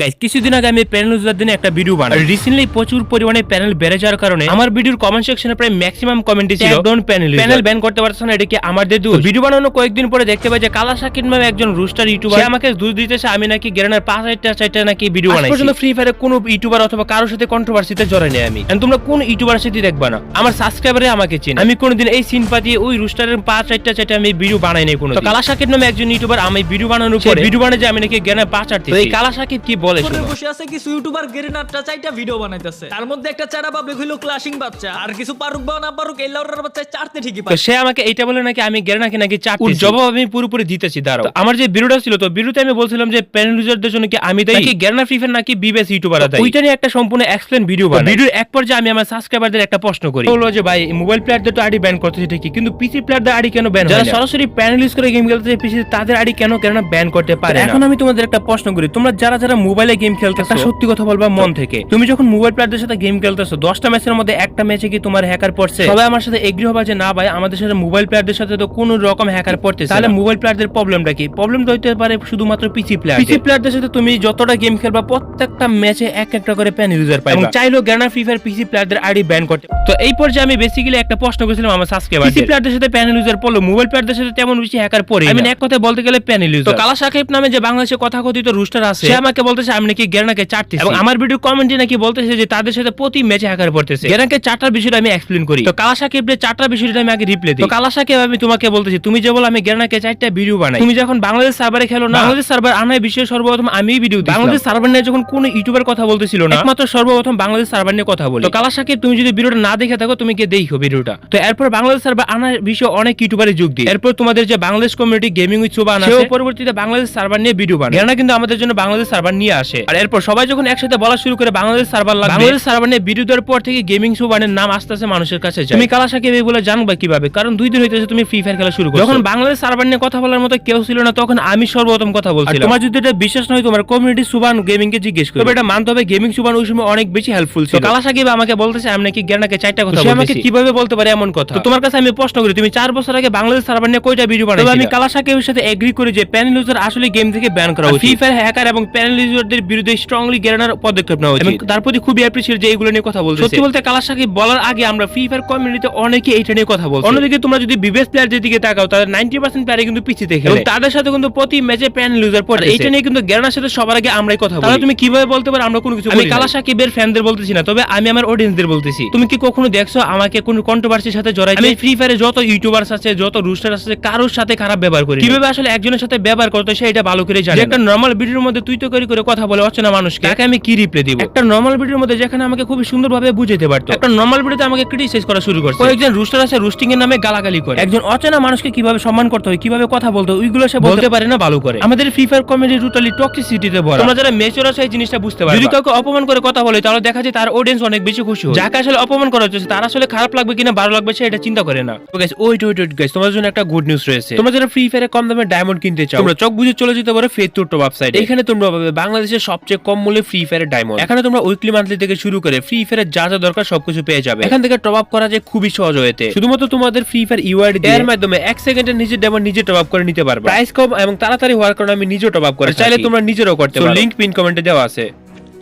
Guys কিছুদিন আগে আমি প্যানেল ইউজার দিনে একটা ভিডিও বানাই। রিসেন্টলি প্রচুর পরিমাণে প্যানেল বেড়ে যাওয়ার কারণে আমার ভিডিওর কমেন্ট সেকশনে প্রায় ম্যাক্সিমাম কমেন্টই ছিল। ডাউন প্যানেল প্যানেল ব্যান করতে পারছে না এটা কি আমাদের দোষ? ভিডিও কয়েকদিন পরে দেখতে পাই যে কালা শাকিব নামে একজন রুস্টার ইউটিউবার আমাকে দোষ দিতেছে আমি নাকি গেরানের পাঁচ হাজারটা চারটা নাকি ভিডিও বানাই পর্যন্ত ফ্রি ফায়ারে কোনো ইউটিউবার অথবা কারোর সাথে কন্ট্রোভার্সিতে জড়াই নেই আমি। তোমরা কোন ইউটিউবার সাথে দেখবা না? আমার সাবস্ক্রাইবারে আমাকে চেনে। আমি কোনোদিন এই সিন পাতিয়ে ওই রুস্টারের পাঁচ চারটা চারটা আমি ভিডিও বানাই নাই কোনো কালা শাকিব নামে একজন ইউটিউবার আমি ভিডিও বানানোর পরে ভিডিও বানাই যে আমি নাকি গেরানের পাঁচ এই কালা শাকিব কি বলে বসে আছে কিছু ইউটিউবার গেরিনারটা চাইটা ভিডিও বানাইতেছে। তার মধ্যে একটা চারা পাবলিক হইল ক্লাসিং বাচ্চা। আর কিছু পারুক বা না পারুক এই লাউডার বাচ্চা চারতে ঠিকই সে আমাকে এইটা বলে নাকি আমি গেরানাকে নাকি জবাব আমি পুরোপুরি দিতেছি দাঁড়াও। আমার যে ভিডিওটা ছিল তো ভিডিওতে আমি বলছিলাম যে প্যানেল ইউজারদের জন্য কি আমি তাই গেরানা ফ্রি ফায়ার নাকি বিবেস ইউটিউবার তাই ওইটা নিয়ে একটা সম্পূর্ণ এক্সপ্লেন ভিডিও বানাই। ভিডিওর এক পর্যায়ে আমি আমার সাবস্ক্রাইবারদের একটা প্রশ্ন করি। বলল যে ভাই মোবাইল প্লেয়ারদের তো আইডি ব্যান করতেছে ঠিকই কিন্তু পিসি প্লেয়ারদের আইডি কেন ব্যান যারা সরাসরি প্যানেল ইউজ করে গেম খেলতেছে পিসি তাদের আইডি কেন কেন ব্যান করতে পারে এখন আমি তোমাদের একটা প্রশ্ন করি। তোমরা যারা যারা মোবাইলে গেম খেলতেছো সত্যি কথা বলবা মন থেকে। তুমি যখন মোবাইল প্লেয়ারদের সাথে গেম খেলতেছো দশটা ম্যাচের মধ্যে একটা ম্যাচে কি তোমার হ্যাকার পড়ছে? সবাই আমার সাথে এগ্রি হবা যে না ভাই আমাদের সাথে মোবাইল প্লেয়ারদের সাথে তো কোন রকম হ্যাকার পড়তেছে তাহলে মোবাইল প্লেয়ারদের প্রবলেমটা কি? প্রবলেমটা হইতে পারে শুধুমাত্র পিসি প্লেয়ার পিসি প্লেয়ারদের সাথে তুমি যতটা গেম খেলবা প্রত্যেকটা ম্যাচে এক একটা করে প্যান ইউজার পাই এবং চাইলেও গ্যানার ফ্রি ফায়ার পিসি প্লেয়ারদের আইডি ব্যান করতে তো এই পর্যায়ে আমি বেসিক্যালি একটা প্রশ্ন করেছিলাম আমার সাবস্ক্রাইবার পিসি প্লেয়ারদের সাথে প্যানেল ইউজার পড়ল মোবাইল প্লেয়ারদের সাথে তেমন বেশি হ্যাকার পড়ে আমি এক কথা বলতে গেলে প্যানেল ইউজার তো কালা সাকিব নামে যে বাংলাদেশে কথা কথিত রুস্টার আছে সে আমাকে বলতেছে আমি নাকি গেরানাকে চাটতেছি। এবং আমার ভিডিও কমেন্টে নাকি বলতেছে যে তাদের সাথে প্রতি ম্যাচে হ্যাকার পড়তেছে। গেরানাকে বিষয়টা আমি এক্সপ্লেন করি। তো কালা সাকিবের চারটার বিষয়টা আমি আগে রিপ্লে দিই। তো আমি তোমাকে বলতেছি তুমি যে বলো আমি গেরানাকে চারটা ভিডিও বানাই। তুমি যখন বাংলাদেশ সার্ভারে খেলো না বাংলাদেশ সার্ভার আনায় বিশ্বের সর্বপ্রথম আমি ভিডিও দিই বাংলাদেশ সার্ভার নিয়ে যখন কোন ইউটিউবার কথা বলতেছিল না একমাত্র সর্বপ্রথম বাংলাদেশ সার্ভার নিয়ে কথা বলি। তো তুমি যদি ভিডিওটা না দেখে থাকো তুমি গিয়ে দেখো ভিডিওটা তো এরপর বাংলাদেশ সার্ভার আনার বিষয়ে অনেক ইউটিউবারে যোগ দিই এরপর তোমাদের যে বাংলাদেশ কমিউনিটি গেমিং উইথ সোবা আনা সেও পরবর্তীতে বাংলাদেশ সার্ভার নিয়ে ভিডিও বানায়। এরা কিন্তু আমাদের জন্য বাংলাদেশ সার্ভার নিয়ে আসে। আর এরপর সবাই যখন একসাথে বলা শুরু করে বাংলাদেশ সার্ভার লাগবে বাংলাদেশ সার্ভার নিয়ে দেওয়ার পর থেকে গেমিং সোবানের নাম আস্তে আস্তে মানুষের কাছে যায়। তুমি কালা সাকিব বলে জানবা কীভাবে? কারণ দুই দিন হইতেছে তুমি ফ্রি ফায়ার খেলা শুরু করো যখন বাংলাদেশ সার্ভার নিয়ে কথা বলার মতো কেউ ছিল না তখন আমি সর্বপ্রথম কথা বলছিলাম। তোমার যদি এটা বিশ্বাস নয় তোমার কমিউনিটি সুবান গেমিং কে জিজ্ঞেস করো তবে এটা মানতে হবে গেমিং সুবান ওই সময় অনেক বেশি হেল্পফুল ছিল। কালা সাকিব আমাকে বলতেছে আমি নাকি জ্ঞানাকে চারটা কথা আমাকে কীভাবে বলতে পারে এমন কথা? তো তোমার কাছে আমি প্রশ্ন করি তুমি চার বছর আগে বাংলাদেশ সার্ভার নিয়ে কয়টা ভিডিও বানাইছিলে আমি কালা সাকিবের সাথে এগ্রি করি যে প্যানেল ইউজার আসলে গেম থেকে ব্যান করা উচিত। ফ্রি ফায়ার হ্যাকার এবং প্যানেল ইউজারদের বিরুদ্ধে স্ট্রংলি গেরানোর পদক্ষেপ নেওয়া উচিত। তার প্রতি খুবই অ্যাপ্রিসিয়েট যে এগুলো নিয়ে কথা বলছে সত্যি বলতে কালা সাকিব বলার আগে আমরা ফ্রি ফায়ার কমিউনিটিতে অনেকে এইটা নিয়ে কথা বলছি। অন্যদিকে তোমরা যদি বিবেস প্লেয়ারদের দিকে তাকাও তাদের 90% প্লেয়ার কিন্তু পিছিয়ে খেলে। তাদের সাথে কিন্তু প্রতি ম্যাচে প্যানেল ইউজার পড়ে। এইটা নিয়ে কিন্তু গেরানোর সাথে সবার আগে আমরাই কথা বলি। তাহলে তুমি কীভাবে বলতে পারো? আমরা কোনো কিছু আমি কালা সাকিবের ফ্যানদের বলতেছি না তবে আমি আমার অডিয়েন্সদের বলতেছি। তুমি কি কখনো দেখছ আমাকে কোনো কন্ট্রোভার্সির সাথে জড়াই আমি ফ্রি ফায়ারে যত ইউটিউবার্স আছে যত রুস্টার আছে কারোর সাথে খারাপ ব্যবহার করি কীভাবে আসলে একজনের সাথে ব্যবহার করতে হয় সেটা ভালো করে জানি একটা নর্মাল ভিডিওর মধ্যে তুই তো করে করে কথা বলে অচেনা মানুষকে তাকে আমি কি রিপ্লে দিব? একটা নর্মাল ভিডিওর মধ্যে যেখানে আমাকে খুব সুন্দরভাবে বুঝাতে পারতো। একটা নর্মাল ভিডিওতে আমাকে ক্রিটিসাইজ করা শুরু করছে। কয়েকজন রুস্টার আছে রুস্টিং এর নামে গালাগালি করে। একজন অচেনা মানুষকে কীভাবে সম্মান করতে হয় কীভাবে কথা বলতে হয় ওইগুলো সে বলতে পারে না ভালো করে। আমাদের ফ্রি ফায়ার কমেডি টোটালি টক্সিসিটিতে ভরা। তোমরা যারা মেচুর আছে এই জিনিসটা বুঝতে পারবে। যদি কাউকে অপমান করে কথা বলে তাহলে দেখা যায় তার অডিয়েন্স অনেক বেশি খুশি হয়। যাকে আসলে অপমান করা হচ্ছে তার আসলে খারাপ লাগবে কিনা ভালো লাগবে সেটা চিন্তা করে না। তো guys wait wait wait guys তোমাদের জন্য একটা গুড নিউজ রয়েছে। তোমরা যারা ফ্রি ফায়ারে কম দামে ডায়মন্ড কিনতে চাও তোমরা চোখ বুঝে চলে যেতে পারো ফেথ টুর ওয়েবসাইট এখানে তোমরা পাবে বাংলাদেশের সবচেয়ে কম মূল্যে ফ্রি ফায়ার ডায়মন্ড এখানে তোমরা উইকলি মান্থলি থেকে শুরু করে ফ্রি ফায়ারের যা যা দরকার সবকিছু পেয়ে যাবে। এখান থেকে টপ আপ করা যায় খুবই সহজ হয়েছে শুধুমাত্র তোমাদের ফ্রি ফায়ার ইউআইডি এর মাধ্যমে এক সেকেন্ডের নিজের ডায়মন্ড নিজে টপ আপ করে নিতে পারবে। প্রাইস কম এবং তাড়াতাড়ি হওয়ার কারণে আমি নিজে টপ আপ করে আচ্ছা, চাইলে তোমরা নিজেরও করতে পারো। লিংক পিন কমেন্টে দেওয়া আছে।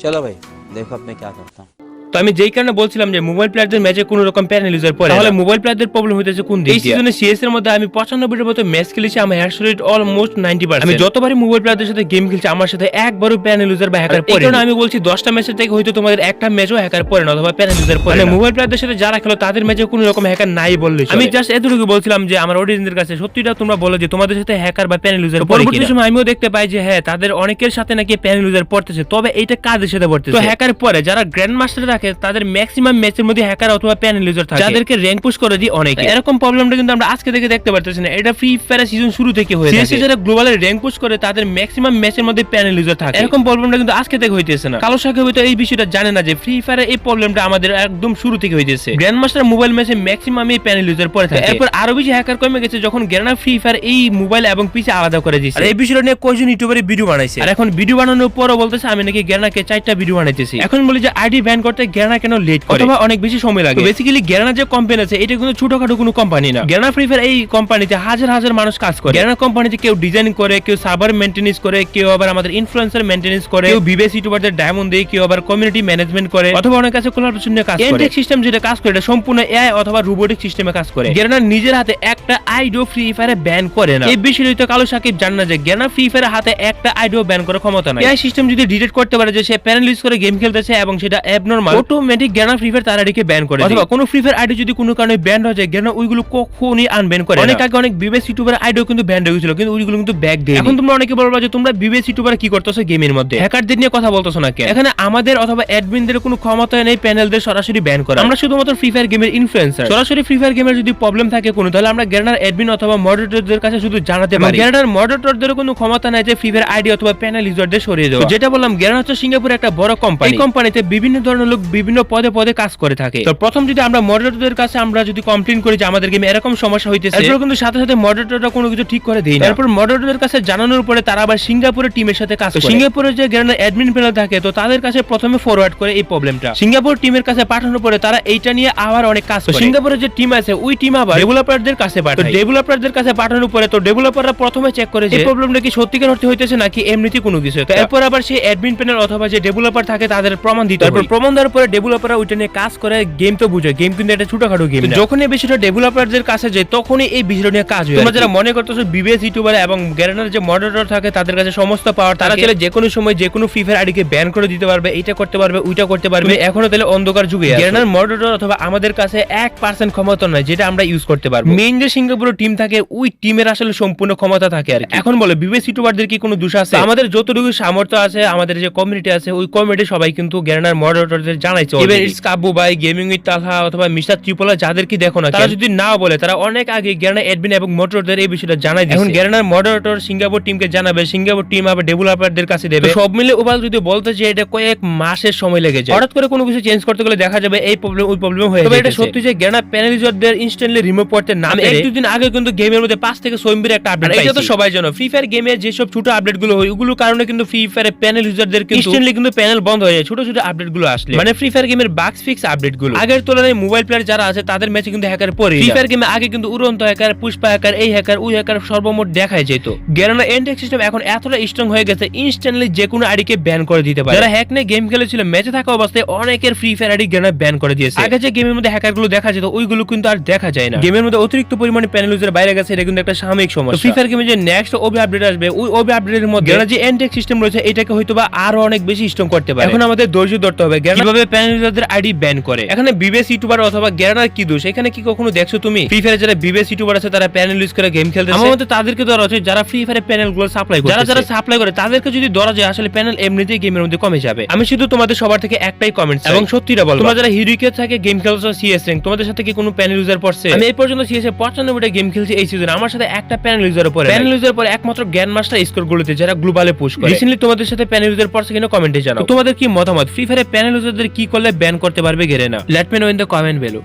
চলো ভাই দেখো আপনি কি করতাম তো আমি যেই কারণে বলছিলাম যে মোবাইল প্লেয়ারদের ম্যাচে কোনো রকম প্যানেল ইউজার পরে তাহলে মোবাইল প্লেয়ারদের প্রবলেম হইতেছে কোন দিক এই সিজনে সিএস এর মধ্যে আমি 95 এর মতো ম্যাচ খেলেছি আমার হেড রেট অলমোস্ট 90% আমি যতবারই মোবাইল প্লেয়ারদের সাথে গেম খেলছি আমার সাথে একবারও প্যানেল ইউজার বা হ্যাকার পড়ে কারণে আমি বলছি 10টা ম্যাচের থেকে হয়তো তোমাদের একটা ম্যাচও হ্যাকার পরে না অথবা প্যানেল ইউজার পড়ে মানে মোবাইল প্লেয়ারদের সাথে যারা খেলো তাদের ম্যাচে কোনো রকম হ্যাকার নাই বললে আমি জাস্ট এতটুকু বলছিলাম যে আমার অডিয়েন্সদের কাছে সত্যিটা তোমরা বলো যে তোমাদের সাথে হ্যাকার বা প্যানেল ইউজার পরবর্তী সময় আমিও দেখতে পাই যে হ্যাঁ তাদের অনেকের সাথে নাকি প্যানেল ইউজার পড়তেছে তবে এইটা কাদের সাথে পড়তেছে? তো হ্যাকার পরে যারা গ্র্যান্ড মাস্টার থাকে তাদের ম্যাক্সিমাম ম্যাচের মধ্যে হ্যাকার অথবা প্যানেল ইউজার থাকে। যাদেরকে র্যাঙ্ক পুশ করে দিই অনেক। এরকম প্রবলেমটা কিন্তু আমরা আজকে থেকে দেখতে পারতেছি না। এটা ফ্রি ফায়ার সিজন শুরু থেকে হয়ে থাকে। যারা গ্লোবালে র্যাঙ্ক পুশ করে তাদের ম্যাক্সিমাম ম্যাচের মধ্যে প্যানেল ইউজার থাকে। এরকম প্রবলেমটা কিন্তু আজকে থেকে হইতেছে না। কালো সাহেব হয়তো এই বিষয়টা জানে না যে ফ্রি ফায়ারে এই প্রবলেমটা আমাদের একদম শুরু থেকে হইতেছে। গ্র্যান্ড মাস্টার মোবাইল ম্যাচে ম্যাক্সিমাম এই প্যানেল ইউজার পরে থাকে। এরপর আরও বেশি হ্যাকার কমে গেছে যখন গ্র্যান্ড ফ্রি ফায়ার এই মোবাইল এবং পিসি আলাদা করে দিয়েছে আর এই বিষয়টা নিয়ে কয়জন ইউটিউবারে ভিডিও বানাইছে? আর এখন ভিডিও বানানোর পরও বলতেছে আমি নাকি গ্যানাকে চারটা ভিডিও বানাইতেছি। এখন বলি যে আইডি ব্যান করতে গ্যানা কেন লেট করে? অথবা অনেক বেশি সময় লাগে। বেসিক্যালি গ্যানা যে কোম্পানি আছে এটা কিন্তু ছোটখাটো কোনো কোম্পানি না। গ্যানা ফ্রি ফায়ার এই কোম্পানিতে হাজার হাজার মানুষ কাজ করে। গ্যানা কোম্পানিতে কেউ ডিজাইন করে কেউ সার্ভার মেইনটেনেন্স করে কেউ আবার আমাদের ইনফ্লুয়েন্সার মেইনটেনেন্স করে। কেউ বিবেস ইউটিউবারদের ডায়মন্ড দেয় কেউ আবার কমিউনিটি ম্যানেজমেন্ট করে। অথবা অনেক কাছে কোলাবোরেশন নিয়ে কাজ করে। সিস্টেম যেটা কাজ করে এটা সম্পূর্ণ এআই অথবা রোবোটিক সিস্টেমে কাজ করে। গ্যানা নিজের হাতে একটা আইডিও ফ্রি ফায়ারে ব্যান করে না। এই বিষয়ে তো কালো সাকিব জান না যে গ্যানা ফ্রি ফায়ারের হাতে একটা আইডিও ব্যান করার ক্ষমতা নাই। এআই সিস্টেম যদি ডিটেক্ট করতে পারে যে সে প্যানেল ইউজ করে গেম খেলতেছে এবং সেটা abnormal automatic Garena free fire তার আইডিকে ব্যান করে অথবা কোনো ফ্রি ফায়ার আইডি যদি কোনো কারণে ব্যান হয়ে যায় গ্যানা ওইগুলো কখনই আনব্যান করে অনেক আগে অনেক বিবেস ইউটিউবার আইডিও কিন্তু ব্যান হয়ে গেছিল কিন্তু ওইগুলো কিন্তু ব্যাক দেয় এখন তোমরা অনেকে বলবা যে তোমরা বিবেস ইউটিউবার কি করতেছো গেমের মধ্যে? হ্যাকারদের নিয়ে কথা বলতেছো না কেন? এখানে আমাদের অথবা অ্যাডমিনদের কোনো ক্ষমতা নেই প্যানেলদের সরাসরি ব্যান করা। আমরা শুধুমাত্র ফ্রি ফায়ার গেমের ইনফ্লুয়েন্সার সরাসরি ফ্রি ফায়ার গেমের যদি প্রবলেম থাকে কোনো তাহলে আমরা গ্যানার অ্যাডমিন অথবা মডারেটরদের কাছে শুধু জানাতে পারি। গ্যানার মডারেটরদের কোনো ক্ষমতা নাই যে ফ্রি ফায়ার আইডি অথবা প্যানেল ইউজারদের সরিয়ে দেওয়া। যেটা বললাম গ্যানার হচ্ছে সিঙ্গাপুরের একটা বড় কোম্পানি এই কোম্পানিতে বিভিন্ন ধরনের লোক বিভিন্ন পদে পদে কাজ করে থাকে। তো প্রথম যদি আমরা মডারেটরদের কাছে আমরা যদি কমপ্লেন করি যে আমাদের গেমে এরকম সমস্যা হইতেছে এরপর কিন্তু সাথে সাথে মডারেটররা কোনো কিছু ঠিক করে দেয় না। তারপর মডারেটরদের কাছে জানানোর পরে তারা আবার সিঙ্গাপুরের টিমের সাথে কাজ করে। সিঙ্গাপুরের যে গ্যানার অ্যাডমিন প্যানেল থাকে তো তাদের কাছে প্রথমে ফরওয়ার্ড করে এই প্রবলেমটা সিঙ্গাপুর টিমের কাছে পাঠানোর পরে তারা এইটা নিয়ে আবার অনেক কাজ করে। সিঙ্গাপুরের যে টিম আছে ওই টিম আবার ডেভেলপারদের কাছে পাঠায়। ডেভেলপারদের কাছে পাঠানোর পরে তো ডেভেলপাররা প্রথমে চেক করে যে এই প্রবলেমটা কি সত্যিকার অর্থে হইতেছে নাকি এমনিতে কোনো কিছু? তো এরপর আবার সেই অ্যাডমিন প্যানেল অথবা যে ডেভেলপার থাকে তাদের প্রমাণ দিতে তারপর প্রমাণ দেওয়ার পরে ডেভেলপাররা ওইটা নিয়ে কাজ করে গেম তো বুঝে। গেম কিন্তু একটা ছোটখাটো গেম যখন এই বিষয়টা ডেভেলপারদের কাছে যায় তখনই এই বিষয়টা নিয়ে কাজ হয় তোমরা যারা মনে করতেছো বিবিএস ইউটিউবার এবং গ্যারেনার যে মডারেটর থাকে তাদের কাছে সমস্ত পাওয়ার তারা চাইলে যে কোনো সময় যে কোনো ফ্রি ফায়ার আইডিকে ব্যান করে দিতে পারবে এটা করতে পারবে ওইটা করতে পারবে। এখনও তাহলে অন্ধকার যুগে গ্যারেনার মডারেটর অথবা আমাদের কাছে এক পার্সেন্ট ক্ষমতা নয় যেটা আমরা ইউজ করতে পারব। মেইন যে সিঙ্গাপুরের টিম থাকে ওই টিমের আসলে সম্পূর্ণ ক্ষমতা থাকে আর এখন বলে বিবিএস ইউটিউবারদের কি কোনো দোষ আছে? আমাদের যতটুকু সামর্থ্য আছে আমাদের যে কমিউনিটি আছে ওই কমিউনিটি সবাই কিন্তু গ্যারেনার মডারেটরদের জানাইছে এবার ইটস কাব্বু ভাই গেমিং উইথ তালহা অথবা মিস্টার ত্রিপোলা যাদের কি দেখো না তারা যদি না বলে তারা অনেক আগে গ্যারেনার অ্যাডমিন এবং মডারেটর এই বিষয়টা জানাই এখন গ্যারেনার মডারেটর সিঙ্গাপুর টিমকে জানাবে সিঙ্গাপুর টিম আবার ডেভেলপারদের কাছে দেবে। সব মিলে ওভাল যদি বলতে যে এটা কয়েক মাসের সময় লেগে যায়। হঠাৎ করে কোনো কিছু চেঞ্জ করতে গেলে দেখা যাবে এই প্রবলেম ওই প্রবলেম হয়ে যাবে এটা সত্যি যে গ্যারেনার প্যানেল ইউজারদের ইনস্ট্যান্টলি রিমুভ করতে না এক দুদিন আগে কিন্তু গেমের মধ্যে পাঁচ থেকে ছয় মিনিটের একটা আপডেট এটা তো সবাই জানো ফ্রি ফায়ার গেমে যেসব ছোট আপডেটগুলো হয় ওগুলোর কারণে কিন্তু ফ্রি ফায়ারের প্যানেল ইউজারদের কিন্তু ইনস্ট্যান্টলি কিন্তু প্যানেল বন্ধ হয়ে যায় ছোট ছোট আপডেটগুলো আসলে। মানে ফ্রি ফায়ার গেমের বাক্স ফিক্স আপডেটগুলো আগের তুলনায় মোবাইল প্লেয়ার যারা আছে তাদের ম্যাচে কিন্তু হ্যাকার পরে ফ্রি ফায়ার গেমে আগে কিন্তু উড়ন্ত হ্যাকার পুষ্পা হ্যাকার এই হ্যাকার ওই হ্যাকার সর্বমোট দেখায় যেত। গেরানা এন্টেক সিস্টেম এখন এতটা স্ট্রং হয়ে গেছে ইনস্ট্যান্টলি যে কোনো আইডিকে ব্যান করে দিতে পারে। যারা হ্যাক নিয়ে গেম খেলেছিল ম্যাচে থাকা অবস্থায় অনেকের free fire ID Garena ban করে দিয়েছে। আগে যে গেমের মধ্যে হ্যাকারগুলো দেখা যেত ওইগুলো কিন্তু আর দেখা যায় না। গেমের মধ্যে অতিরিক্ত পরিমাণে প্যানেল ইউজার বাইরে গেছে এটা কিন্তু একটা সাময়িক সমস্যা। ফ্রি ফায়ার গেমে যে নেক্সট ওবি আপডেট আসবে ওই ওবি আপডেটের মধ্যে যে এন্টেক সিস্টেম রয়েছে এটাকে হয়তো বা আরও অনেক বেশি স্ট্রং করতে পারে। এখন আমাদের ধৈর্য ধরতে হবে। গেরানা কীভাবে ইউজারদের আইডি ব্যান করে? এখানে বিবেস ইউটিউবার অথবা গেরানার কি দোষ? এখানে কি কখনো দেখছ তুমি? ফ্রি ফায়ার যারা বিবেস ইউটিউবার আছে তারা প্যানেল ইউজ করে গেম খেলতে আমার মতে তাদেরকে ধরা উচিত যারা ফ্রি ফায়ারের প্যানেলগুলো সাপ্লাই করে যারা যারা সাপ্লাই করে তাদেরকে যদি ধরা যায় আসলে প্যানেল এমনিতেই গেমের মধ্যে কমে যাবে। আমি শুধু তোমাদের সবার থেকে একটাই কমেন্ট এবং সত্যিটা বলব তোমরা যারা হিরোইকে থাকে গেম খেলছো সিএস র্যাঙ্ক তোমাদের সাথে কি কোনো প্যানেল ইউজার পড়ছে? আমি এই পর্যন্ত সিএস এ পঁচানব্বইটা গেম খেলছি এই সিজন আমার সাথে একটা প্যানেল ইউজার পরে প্যানেল ইউজার পরে একমাত্র জ্ঞান মাস্টার স্কোর গুলোতে যারা গ্লোবালে পোস্ট করে। রিসেন্টলি তোমাদের সাথে প্যানেল ইউজার পড়ছে কিনা কমেন্টে জানাও। তোমাদের কি মতামত? ফ্রি ফায়ারে প্যানেল ইউজারদের কি করলে ব্যান করতে পারবে গেরে না let me in the comment below